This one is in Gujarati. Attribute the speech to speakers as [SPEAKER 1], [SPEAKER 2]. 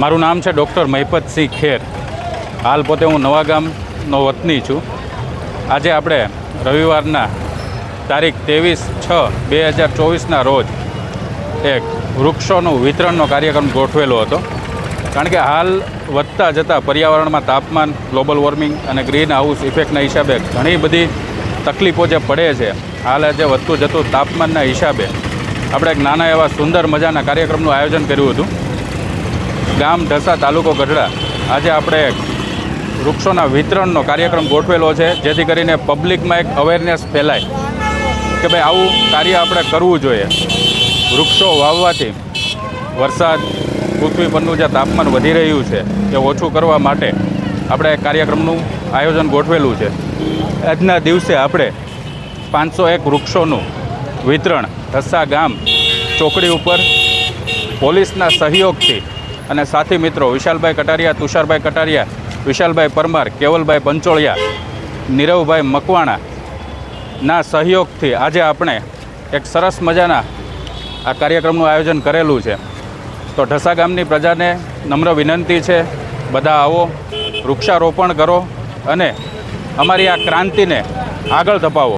[SPEAKER 1] મારું નામ છે ડૉક્ટર મહિપતસિંહ ખેર. હાલ પોતે હું નવાગામનો વતની છું. આજે આપણે રવિવારના તારીખ ત્રેવીસ છ બે હજાર ચોવીસના રોજ એક વૃક્ષોનું વિતરણનો કાર્યક્રમ ગોઠવેલો હતો. કારણ કે હાલ વધતા જતાં પર્યાવરણમાં તાપમાન, global warming and green house ઇફેક્ટના હિસાબે ઘણી બધી તકલીફો જે પડે છે, હાલ જે વધતું જતું તાપમાનના હિસાબે આપણે એક નાના એવા સુંદર મજાના કાર્યક્રમનું આયોજન કર્યું હતું. ગામ ઢસા તાલુકો ગઢડા. આજે આપણે વૃક્ષોના વિતરણનો કાર્યક્રમ ગોઠવેલો છે, જેથી કરીને પબ્લિકમાં એક અવેરનેસ ફેલાય કે ભાઈ આવું કાર્ય આપણે કરવું જોઈએ. વૃક્ષો વાવવાથી વરસાદ, પૃથ્વી પરનું જે તાપમાન વધી રહ્યું છે, એ ઓછું કરવા માટે આપણે કાર્યક્રમનું આયોજન ગોઠવેલું છે. આજના દિવસે આપણે પાંચસો એક વૃક્ષોનું વિતરણ ઢસા ગામ ચોકડી ઉપર પોલીસના સહયોગથી અને સાથી મિત્રો, વિશાલભાઈ કટારિયા, તુષારભાઈ કટારિયા, વિશાલભાઈ પરમાર, કેવલભાઈ પંચોળિયા નીરવભાઈ મકવાણા ના સહયોગથી આજે આપણે એક સરસ મજાના આ કાર્યક્રમનું આયોજન કરેલું છે. તો ઢસા ગામની પ્રજાને નમ્ર વિનંતી છે, બધા આવો, વૃક્ષારોપણ કરો અને અમારી આ ક્રાંતિને આગળ ધપાવો.